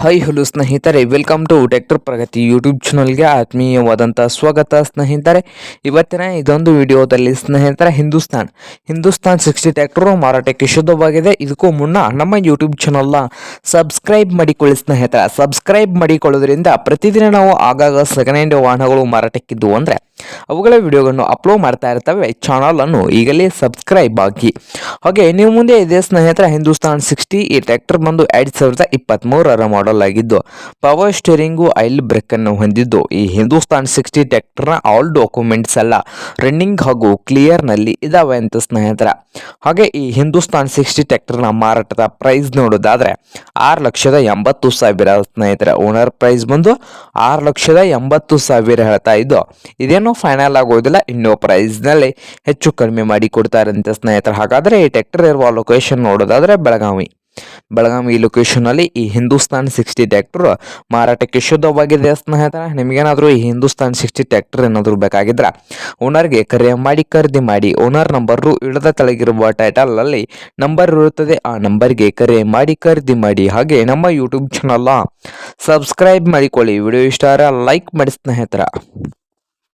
Hi hello ಸ್ನೇಹಿತರೆ. Welcome to tractor Pragati YouTube ಚಾನಲ್ಗೆ ಆತ್ಮೀಯವಾದಂಥ ಸ್ವಾಗತ, ಸ್ನೇಹಿತರೆ. ಇವತ್ತಿನ ಇದೊಂದು ವಿಡಿಯೋದಲ್ಲಿ, ಸ್ನೇಹಿತರೆ, ಹಿಂದೂಸ್ತಾನ್. ಹಿಂದೂಸ್ತಾನ್ ಸಿಕ್ಸ್ಟಿ ಟ್ಯಾಕ್ಟ್ರು ಮಾರಾಟಕ್ಕೆ ಶುದ್ಧವಾಗಿದೆ ಇದಕ್ಕೂ ಮುನ್ನ ನಮ್ಮ ಯೂಟ್ಯೂಬ್ ಚಾನಲ್ನ ಸಬ್ಸ್ಕ್ರೈಬ್ ಮಾಡಿಕೊಳ್ಳಿ, ಸ್ನೇಹಿತರೆ. ಸಬ್ಸ್ಕ್ರೈಬ್ ಮಾಡಿಕೊಳ್ಳೋದ್ರಿಂದ ಪ್ರತಿದಿನ ನಾವು ಆಗಾಗ ಸೆಕೆಂಡ್ ಹ್ಯಾಂಡ್ ವಾಹನಗಳು ಮಾರಾಟಕ್ಕಿದ್ದು ಅಂದರೆ ಅವುಗಳ ವಿಡಿಯೋಗಳನ್ನು ಅಪ್ಲೋಡ್ ಮಾಡ್ತಾ ಇರ್ತವೆ. ಚಾನಲನ್ನು ಈಗಲೇ ಸಬ್ಸ್ಕ್ರೈಬ್ ಆಗಿ. ಹಾಗೆ ನೀವು ಮುಂದೆ ಇದೆ ಸ್ನೇಹಿತರ ಹಿಂದೂಸ್ತಾನ್ ಸಿಕ್ಸ್ಟಿ ಈ ಟ್ರ್ಯಾಕ್ಟರ್ ಬಂದು ಎರಡು ಸಾವಿರದ ಇಪ್ಪತ್ತ್ಮೂರರ ಮಾಡಲ್ ಆಗಿದ್ದು ಪವರ್ ಸ್ಟೇರಿಂಗು ಐಲ್ ಬ್ರೇಕನ್ನು ಹೊಂದಿದ್ದು. ಈ ಹಿಂದೂಸ್ತಾನ್ ಸಿಕ್ಸ್ಟಿ ಟ್ರ್ಯಾಕ್ಟರ್ನ ಆಲ್ ಡಾಕ್ಯುಮೆಂಟ್ಸ್ ಎಲ್ಲ ರನ್ನಿಂಗ್ ಹಾಗೂ ಕ್ಲಿಯರ್ನಲ್ಲಿ ಇದಾವೆ ಅಂತ ಸ್ನೇಹಿತರ. ಹಾಗೆ ಈ ಹಿಂದೂಸ್ತಾನ್ ಸಿಕ್ಸ್ಟಿ ಟ್ರ್ಯಾಕ್ಟರ್ನ ಮಾರಾಟದ ಪ್ರೈಸ್ ನೋಡೋದಾದ್ರೆ ಆರು ಲಕ್ಷದ ಎಂಬತ್ತು ಸಾವಿರ ಸ್ನೇಹಿತರ. ಓನರ್ ಪ್ರೈಸ್ ಬಂದು ಆರು ಲಕ್ಷದ ಎಂಬತ್ತು ಸಾವಿರ ಹೇಳ್ತಾ ಇದ್ದು, ಇದೇನೋ ಫೈನಲ್ ಆಗೋದಿಲ್ಲ, ಇನ್ನೂ ಪ್ರೈಸ್ನಲ್ಲಿ ಹೆಚ್ಚು ಕಡಿಮೆ ಮಾಡಿ ಕೊಡ್ತಾರಂತೆ ಸ್ನೇಹಿತರೆ. ಹಾಗಾದರೆ ಈ ಟ್ಯಾಕ್ಟರ್ ಇರುವ ಲೊಕೇಶನ್ ನೋಡೋದಾದ್ರೆ ಬೆಳಗಾವಿ. ಬೆಳಗಾವಿ ಲೊಕೇಶನಲ್ಲಿ ಈ ಹಿಂದೂಸ್ತಾನ್ ಸಿಕ್ಸ್ಟಿ ಟ್ರ್ಯಾಕ್ಟರ್ ಮಾರಾಟಕ್ಕೆ ಶುದ್ಧವಾಗಿದೆ ಸ್ನೇಹಿತರ. ನಿಮಗೇನಾದರೂ ಈ ಹಿಂದೂಸ್ತಾನ್ ಸಿಕ್ಸ್ಟಿ ಟ್ಯಾಕ್ಟರ್ ಏನಾದರೂ ಬೇಕಾಗಿದ್ರೆ ಓನರ್ಗೆ ಕರೆ ಮಾಡಿ, ಖರೀದಿ ಮಾಡಿ ಓನರ್ ನಂಬರು ಇಳದ ತೆಳಗಿರುವ ಟೈಟಲಲ್ಲಿ ನಂಬರ್ ಇರುತ್ತದೆ. ಆ ನಂಬರ್ಗೆ ಕರೆ ಮಾಡಿ, ಖರೀದಿ ಮಾಡಿ. ಹಾಗೆ ನಮ್ಮ ಯೂಟ್ಯೂಬ್ ಚಾನಲ್ನ ಸಬ್ಸ್ಕ್ರೈಬ್ ಮಾಡಿಕೊಳ್ಳಿ. ವಿಡಿಯೋ ಇಷ್ಟ ಲೈಕ್ ಮಾಡಿ ಸ್ನೇಹಿತರ.